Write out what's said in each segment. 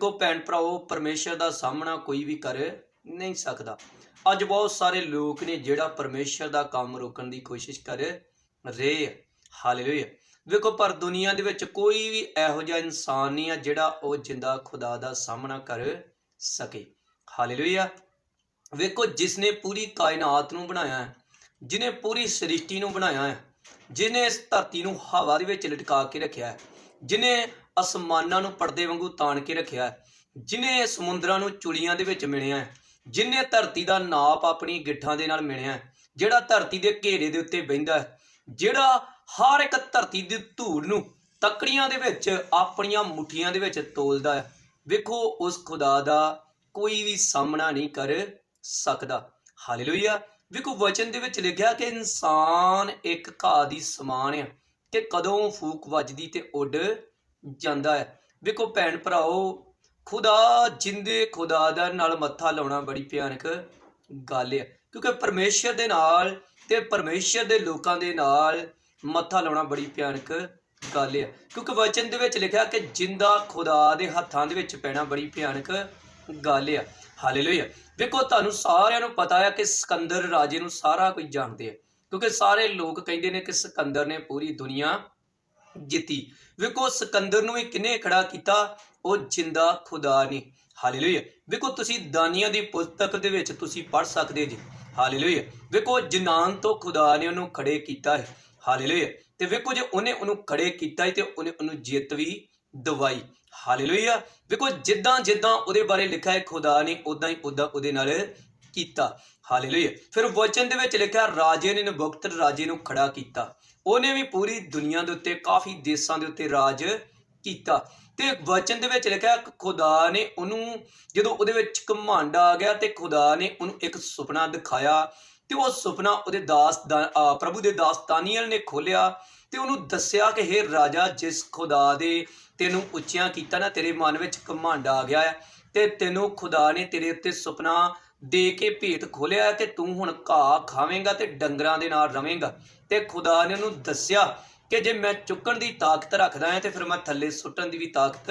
ਵੇਖੋ ਭੈਣ ਭਰਾਓ ਪਰਮੇਸ਼ਰ ਦਾ ਸਾਹਮਣਾ ਕੋਈ ਵੀ ਕਰ ਨਹੀਂ ਸਕਦਾ। ਅੱਜ ਬਹੁਤ ਸਾਰੇ ਲੋਕ ਨੇ ਜਿਹੜਾ ਪਰਮੇਸ਼ਰ ਦਾ ਕੰਮ ਰੋਕਣ ਦੀ ਕੋਸ਼ਿਸ਼ ਕਰ ਰਹੇ ਆ। ਹਾਲੇਲੂਇਆ। ਵੇਖੋ, ਪਰ ਦੁਨੀਆ ਦੇ ਵਿੱਚ ਕੋਈ ਵੀ ਇਹੋ ਜਿਹਾ ਇਨਸਾਨ ਨਹੀਂ ਆ ਜਿਹੜਾ ਉਹ ਜਿੰਦਾ ਖੁਦਾ ਦਾ ਸਾਹਮਣਾ ਕਰ ਸਕੇ। ਹਾਲੇਲੂਇਆ। ਵੇਖੋ ਜਿਸ ਨੇ ਪੂਰੀ ਕਾਇਨਾਤ ਨੂੰ ਬਣਾਇਆ ਹੈ, ਜਿਨੇ ਪੂਰੀ ਸ੍ਰਿਸ਼ਟੀ ਨੂੰ ਬਣਾਇਆ ਹੈ, ਜਿਨੇ ਇਸ ਧਰਤੀ ਨੂੰ ਹਵਾ ਦੇ ਵਿੱਚ ਲਟਕਾ ਕੇ ਰੱਖਿਆ ਹੈ, ਜਿਨੇ ਅਸਮਾਨਾਂ ਨੂੰ ਪਰਦੇ ਵਾਂਗੂ ਤਾਣ ਕੇ ਰੱਖਿਆ ਹੈ, ਜਿਨੇ ਸਮੁੰਦਰਾਂ ਨੂੰ ਚੁਲੀਆਂ ਦੇ ਵਿੱਚ ਮਿਣਿਆ ਹੈ, ਜਿਨੇ ਧਰਤੀ ਦਾ ਨਾਪ ਆਪਣੀ ਗਿੱਠਾਂ ਦੇ ਨਾਲ ਮਿਣਿਆ ਹੈ, ਜਿਹੜਾ ਧਰਤੀ ਦੇ ਘੇਰੇ ਦੇ ਉੱਤੇ ਬਹਿੰਦਾ ਹੈ, ਜਿਹੜਾ ਹਰ ਇੱਕ ਧਰਤੀ ਦੀ ਧੂੜ ਨੂੰ ਤਕੜੀਆਂ ਦੇ ਵਿੱਚ ਆਪਣੀਆਂ ਮੁੱਠੀਆਂ ਦੇ ਵਿੱਚ ਤੋਲਦਾ ਹੈ, ਵੇਖੋ ਉਸ ਖੁਦਾ ਦਾ ਕੋਈ ਵੀ ਸਾਹਮਣਾ ਨਹੀਂ ਕਰ ਸਕਦਾ। ਹਾਲੇਲੂਇਆ। ਵੇਖੋ ਵਚਨ ਦੇ ਵਿੱਚ ਲਿਖਿਆ ਕਿ ਇਨਸਾਨ ਇੱਕ ਘਾਹ ਦੀ ਸਮਾਨ ਹੈ ਕਿ ਕਦੋਂ ਫੂਕ ਵੱਜਦੀ ਤੇ ਉੱਡ ਜਾਂਦਾ ਹੈ। ਵੇਖੋ ਭੈਣ ਭਰਾਓ, ਖੁਦਾ ਜਿੰਦੇ ਖੁਦਾ ਦਾ ਨਾਲ ਮੱਥਾ ਲਾਉਣਾ ਬੜੀ ਭਿਆਨਕ ਗੱਲ ਹੈ। ਕਿਉਂਕਿ ਪਰਮੇਸ਼ਰ ਦੇ ਨਾਲ ਤੇ ਪਰਮੇਸ਼ਰ ਦੇ ਲੋਕਾਂ ਦੇ ਨਾਲ ਮੱਥਾ ਲਾਉਣਾ ਬੜੀ ਭਿਆਨਕ ਗੱਲ ਹੈ। ਕਿਉਂਕਿ ਵਚਨ ਦੇ ਵਿੱਚ ਲਿਖਿਆ ਕਿ ਜਿੰਦਾ ਖੁਦਾ ਦੇ ਹੱਥਾਂ ਦੇ ਵਿੱਚ ਪੈਣਾ ਬੜੀ ਭਿਆਨਕ ਗੱਲ ਹੈ। ਹਾਲੇਲੂਇਆ। ਵੇਖੋ, ਤੁਹਾਨੂੰ ਸਾਰਿਆਂ ਨੂੰ ਪਤਾ ਹੈ ਕਿ ਸਿਕੰਦਰ ਰਾਜੇ ਨੂੰ ਸਾਰਾ ਕੁਝ ਜਾਣਦੇ ਆ ਕਿਉਂਕਿ ਸਾਰੇ ਲੋਕ ਕਹਿੰਦੇ ਨੇ ਕਿ ਸਿਕੰਦਰ ਨੇ ਪੂਰੀ ਦੁਨੀਆ ਜਿੱਤੀ। ਵੇਖੋ, ਸਿਕੰਦਰ ਨੂੰ ਵੀ ਕਿਨੇ ਖੜਾ ਕੀਤਾ? ਉਹ ਜਿੰਦਾ ਖੁਦਾ ਨੇ। ਹਾਲੇਲੂਇਆ। ਵੇਖੋ, ਤੁਸੀਂ ਦਾਨੀਆਂ ਦੀ ਪੁਸਤਕ ਦੇ ਵਿੱਚ ਤੁਸੀਂ ਪੜ੍ਹ ਸਕਦੇ ਜੀ। ਹਾਲੇਲੂਇਆ। ਵੇਖੋ, ਜਨਾਨ ਤੋਂ ਖੁਦਾ ਨੇ ਉਹਨੂੰ ਖੜੇ ਕੀਤਾ ਹੈ। ਹਾਲੇਲੂਇਆ। ਤੇ ਵੇਖੋ, ਜੇ ਉਹਨੇ ਉਹਨੂੰ ਖੜੇ ਕੀਤਾ ਤੇ ਉਹਨੇ ਉਹਨੂੰ ਜਿੱਤ ਵੀ ਦਵਾਈ। ਹਾਲੇਲੂਇਆ। ਵੇਖੋ ਜਿੱਦਾਂ ਜਿੱਦਾਂ ਉਹਦੇ ਬਾਰੇ ਲਿਖਿਆ ਹੈ, ਖੁਦਾ ਨੇ ਉਦਾਂ ਹੀ ਉਦਾਂ ਉਹਦੇ ਨਾਲ ਕੀਤਾ। ਹਾਲੇਲੂਇਆ। ਫਿਰ ਵਚਨ ਦੇ ਵਿੱਚ ਲਿਖਿਆ, ਰਾਜੇ ਨੇ ਨਬੁਕਤ ਰਾਜੇ ਨੂੰ ਖੜਾ ਕੀਤਾ। ਉਹਨੇ ਵੀ ਪੂਰੀ ਦੁਨੀਆ ਦੇ ਉੱਤੇ, ਕਾਫੀ ਦੇਸ਼ਾਂ ਦੇ ਉੱਤੇ ਰਾਜ ਕੀਤਾ। ਤੇ ਵਚਨ ਦੇ ਵਿੱਚ ਲਿਖਿਆ, ਖੁਦਾ ਨੇ ਉਹਨੂੰ, ਜਦੋਂ ਉਹਦੇ ਵਿੱਚ ਘਮੰਡ ਆ ਗਿਆ ਤੇ ਖੁਦਾ ਨੇ ਉਹਨੂੰ ਇੱਕ ਸੁਪਨਾ ਦਿਖਾਇਆ ਤੇ ਉਹ ਸੁਪਨਾ ਉਹਦੇ ਦਾਸ ਦਾ ਪ੍ਰਭੂ ਦੇ ਦਾਸ ਤਾਨੀਅਲ ਨੇ ਖੋਲਿਆ ਤੇ ਉਹਨੂੰ ਦੱਸਿਆ ਕਿ हे ਰਾਜਾ, ਜਿਸ ਖੁਦਾ ਦੇ ਤੈਨੂੰ ਉੱਚਿਆਂ ਕੀਤਾ ਨਾ, ਤੇਰੇ ਮਨ ਵਿੱਚ ਘਮੰਡ ਆ ਗਿਆ ਹੈ ਤੇ ਤੈਨੂੰ ਖੁਦਾ ਨੇ ਤੇਰੇ ਉੱਤੇ ਸੁਪਨਾ ਦੇ ਕੇ ਭੇਤ ਖੋਲਿਆ ਤੇ ਤੂੰ ਹੁਣ ਘਾਹ ਖਾਵੇਂਗਾ ਤੇ ਡੰਗਰਾਂ ਦੇ ਨਾਲ ਰਵੇਂਗਾ। ਤੇ ਖੁਦਾ ਨੇ ਉਹਨੂੰ ਦੱਸਿਆ ਕਿ ਜੇ ਮੈਂ ਚੁੱਕਣ ਦੀ ਤਾਕਤ ਰੱਖਦਾ ਹਾਂ ਤੇ ਫਿਰ ਮੈਂ ਥੱਲੇ ਸੁੱਟਣ ਦੀ ਵੀ ਤਾਕਤ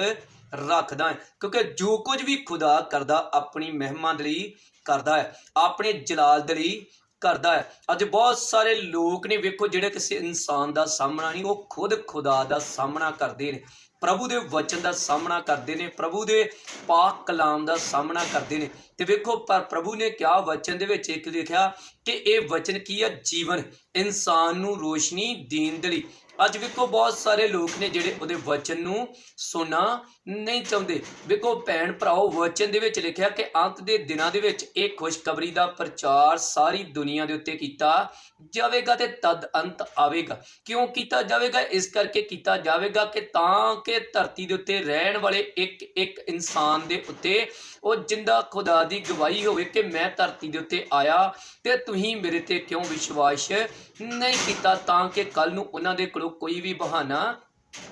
ਰੱਖਦਾ ਹਾਂ। ਕਿਉਂਕਿ ਜੋ ਕੁਝ ਵੀ ਖੁਦਾ ਕਰਦਾ, ਆਪਣੀ ਮਹਿਮਾ ਦੇ ਲਈ ਕਰਦਾ ਹੈ, ਆਪਣੇ ਜਲਾਲ ਦੇ ਲਈ ਕਰਦਾ ਹੈ। ਅੱਜ ਬਹੁਤ ਸਾਰੇ ਲੋਕ ਨੇ ਵੇਖੋ ਜਿਹੜੇ ਕਿਸੇ ਇਨਸਾਨ ਦਾ ਸਾਹਮਣਾ ਨਹੀਂ, ਉਹ ਖੁਦ ਖੁਦਾ ਦਾ ਸਾਹਮਣਾ ਕਰਦੇ ਨੇ। ਪ੍ਰਭੂ ਦੇ ਵਚਨ ਦਾ ਸਾਹਮਣਾ ਕਰਦੇ ਨੇ, ਪ੍ਰਭੂ ਦੇ ਪਾਕ ਕਲਾਮ ਦਾ ਸਾਹਮਣਾ ਕਰਦੇ ਨੇ। ਤੇ ਵੇਖੋ, ਪਰ ਪ੍ਰਭੂ ਨੇ ਕਿਹਾ ਵਚਨ ਦੇ ਵਿੱਚ ਇੱਕ ਲਿਖਿਆ ਕਿ ਇਹ ਵਚਨ ਕੀ ਹੈ ਜੀਵਨ। ਇਨਸਾਨ ਨੂੰ ਰੋਸ਼ਨੀ ਦੇਣ ਦੇ ਲਈ। ਅੱਜ ਵੇਖੋ ਬਹੁਤ ਸਾਰੇ ਲੋਕ ਨੇ ਜਿਹੜੇ ਉਹਦੇ ਵਚਨ ਨੂੰ ਸੁਣਨਾ ਨਹੀਂ ਚਾਹੁੰਦੇ। ਵੇਖੋ ਭੈਣ ਭਰਾਓ, ਵਚਨ ਦੇ ਵਿੱਚ ਲਿਖਿਆ ਕਿ ਅੰਤ ਦੇ ਦਿਨਾਂ ਦੇ ਵਿੱਚ ਇਹ ਖੁਸ਼ਖਬਰੀ ਦਾ ਪ੍ਰਚਾਰ ਸਾਰੀ ਦੁਨੀਆ ਦੇ ਉੱਤੇ ਕੀਤਾ ਜਾਵੇਗਾ ਤੇ ਤਦ ਅੰਤ ਆਵੇਗਾ। ਕਿਉਂ ਕੀਤਾ ਜਾਵੇਗਾ? ਇਸ ਕਰਕੇ ਕੀਤਾ ਜਾਵੇਗਾ ਕਿ ਤਾਂ ਕਿ ਧਰਤੀ ਦੇ ਉੱਤੇ ਰਹਿਣ ਵਾਲੇ ਇੱਕ ਇੱਕ ਇਨਸਾਨ ਦੇ ਉੱਤੇ ਉਹ ਜਿੰਦਾ ਖੁਦਾ ਦੀ ਗਵਾਹੀ ਹੋਵੇ ਕਿ ਮੈਂ ਧਰਤੀ ਦੇ ਉੱਤੇ ਆਇਆ ਤੇ ਤੁਸੀਂ ਮੇਰੇ ਤੇ ਕਿਉਂ ਵਿਸ਼ਵਾਸ ਨਹੀਂ ਕੀਤਾ ਤਾਂ ਕਿ ਕੱਲ ਨੂੰ ਉਹਨਾਂ ਦੇ ਕੋਲੋਂ ਕੋਈ ਵੀ ਬਹਾਨਾ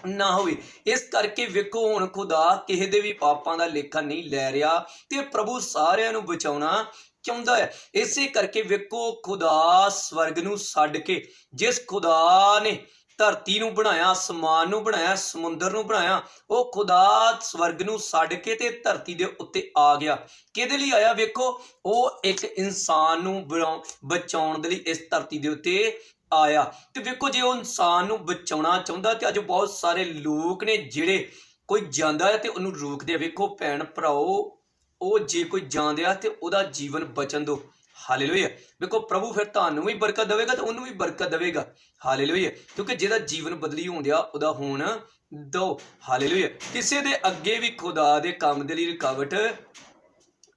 ਨਾ ਹੋਵੇ। ਇਸ ਕਰਕੇ ਵੇਖੋ ਹੁਣ ਖੁਦਾ ਕਿਸੇ ਦੇ ਵੀ ਪਾਪਾਂ ਦਾ ਲੇਖਾ ਨਹੀਂ ਲੈ ਰਿਹਾ ਤੇ ਪ੍ਰਭੂ ਸਾਰਿਆਂ ਨੂੰ ਬਚਾਉਣਾ ਚਾਹੁੰਦਾ ਹੈ। ਇਸੇ ਕਰਕੇ ਵੇਖੋ ਖੁਦਾ ਸਵਰਗ ਨੂੰ ਛੱਡ ਕੇ ਜਿਸ ਖੁਦਾ ਨੇ ਧਰਤੀ ਨੂੰ ਬਣਾਇਆ, ਅਸਮਾਨ ਨੂੰ ਬਣਾਇਆ, ਸਮੁੰਦਰ ਨੂੰ ਬਣਾਇਆ, ਉਹ ਖੁਦਾ ਸਵਰਗ ਨੂੰ ਛੱਡ ਕੇ ਤੇ ਧਰਤੀ ਦੇ ਉੱਤੇ ਆ ਗਿਆ। ਕਿਹਦੇ ਲਈ ਆਇਆ? ਵੇਖੋ, ਉਹ ਇੱਕ ਇਨਸਾਨ ਨੂੰ ਬਣਾਉ- ਬਚਾਉਣ ਦੇ ਲਈ ਇਸ ਧਰਤੀ ਦੇ ਉੱਤੇ ਆਇਆ। ਤੇ ਵੇਖੋ, ਜੇ ਉਹ ਇਨਸਾਨ ਨੂੰ ਬਚਾਉਣਾ ਚਾਹੁੰਦਾ, ਤੇ ਅੱਜ ਬਹੁਤ ਸਾਰੇ ਲੋਕ ਨੇ ਜਿਹੜੇ ਕੋਈ ਜਾਂਦਾ ਹੈ ਤੇ ਉਹਨੂੰ ਰੋਕਦੇ ਆ। ਵੇਖੋ, ਭੈਣ ਭਰਾਓ, ਉਹ ਜੇ ਕੋਈ ਜਾਂਦਿਆ ਤੇ ਉਹਦਾ ਜੀਵਨ ਬਚਣ ਦੋ। ਹਾਲੇਲੂਇਆ। ਵੇਖੋ, ਪ੍ਰਭੂ ਫਿਰ ਤੁਹਾਨੂੰ ਵੀ ਬਰਕਤ ਦੇਵੇਗਾ ਤੇ ਉਹਨੂੰ ਵੀ ਬਰਕਤ ਦੇਵੇਗਾ। ਹਾਲੇਲੂਇਆ। ਕਿਉਂਕਿ ਜਿਹਦਾ ਜੀਵਨ ਬਦਲੀ ਹੁੰਦਿਆ ਉਹਦਾ ਹੋਣ ਦੋ। ਹਾਲੇਲੂਇਆ। ਕਿਸੇ ਦੇ ਅੱਗੇ ਵੀ ਖੁਦਾ ਦੇ ਕੰਮ ਦੇ ਲਈ ਰੁਕਾਵਟ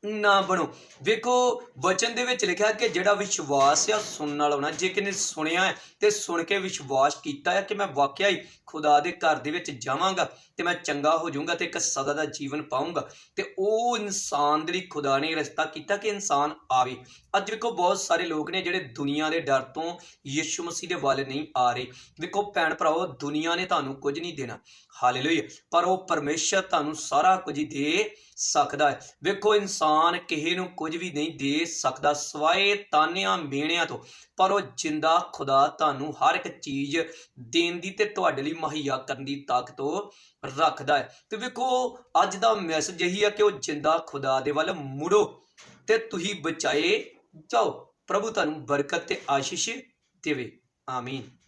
ਨਾ ਬਣੋ। ਵੇਖੋ, ਵਚਨ ਦੇ ਵਿੱਚ ਲਿਖਿਆ ਕਿ ਜਿਹੜਾ ਵਿਸ਼ਵਾਸ ਆ, ਸੁਣਨ ਵਾਲਾ ਹੋਣਾ ਜੇ ਕਿਨੇ ਸੁਣਿਆ ਹੈ, ਤੇ ਸੁਣ ਕੇ ਵਿਸ਼ਵਾਸ ਕੀਤਾ ਹੈ ਕਿ ਮੈਂ ਵਾਕਿਆ ਹੀ ਖੁਦਾ ਦੇ ਘਰ ਦੇ ਵਿੱਚ ਜਾਵਾਂਗਾ ਤੇ ਮੈਂ ਚੰਗਾ ਹੋ ਜਾਊਂਗਾ ਤੇ ਇੱਕ ਸਦਾ ਦਾ ਜੀਵਨ ਪਾਊਂਗਾ। ਤੇ ਉਹ ਇਨਸਾਨ ਦੇ ਲਈ ਖੁਦਾ ਨੇ ਰਸਤਾ ਕੀਤਾ ਕਿ ਇਨਸਾਨ ਆਵੇ। ਅੱਜ ਵੇਖੋ, ਬਹੁਤ ਸਾਰੇ ਲੋਕ ਨੇ ਜਿਹੜੇ ਦੁਨੀਆ ਦੇ ਡਰ ਤੋਂ ਯਿਸੂ ਮਸੀਹ ਦੇ ਵੱਲ ਨਹੀਂ ਆ ਰਹੇ। ਵੇਖੋ, ਭੈਣ ਭਰਾਓ, ਦੁਨੀਆ ਨੇ ਤੁਹਾਨੂੰ ਕੁਝ ਨਹੀਂ ਦੇਣਾ। ਹਾਲੇਲੂਇਆ। ਪਰ ਉਹ ਪਰਮੇਸ਼ਰ ਤੁਹਾਨੂੰ ਸਾਰਾ ਕੁਝ ਦੇ ਸਕਦਾ ਹੈ। ਵੇਖੋ, ਇਨਸਾਨ ਇਨਸਾਨ ਕਿਸੇ ਨੂੰ ਕੁਝ ਵੀ ਨਹੀਂ ਦੇ ਸਕਦਾ ਸਵਾਏ ਤਾਨਿਆਂ ਮੇਣਿਆਂ ਤੋਂ। ਪਰ ਉਹ ਜਿੰਦਾ ਖੁਦਾ ਤੁਹਾਨੂੰ ਹਰ ਇੱਕ ਚੀਜ਼ ਦੇਣ ਦੀ ਤੇ ਤੁਹਾਡੇ ਲਈ ਮੁਹੱਈਆ ਕਰਨ ਦੀ ਤਾਕਤ ਉਹ ਰੱਖਦਾ ਹੈ। ਤੇ ਵੇਖੋ, ਅੱਜ ਦਾ ਮੈਸੇਜ ਇਹੀ ਹੈ ਕਿ ਉਹ ਜਿੰਦਾ ਖੁਦਾ ਦੇ ਵੱਲ ਮੁੜੋ ਤੇ ਤੁਸੀਂ ਬਚਾਏ ਜਾਓ। ਪ੍ਰਭੂ ਤੁਹਾਨੂੰ ਬਰਕਤ ਤੇ ਆਸ਼ੀਸ਼ ਦੇਵੇ। ਆਮੀਨ।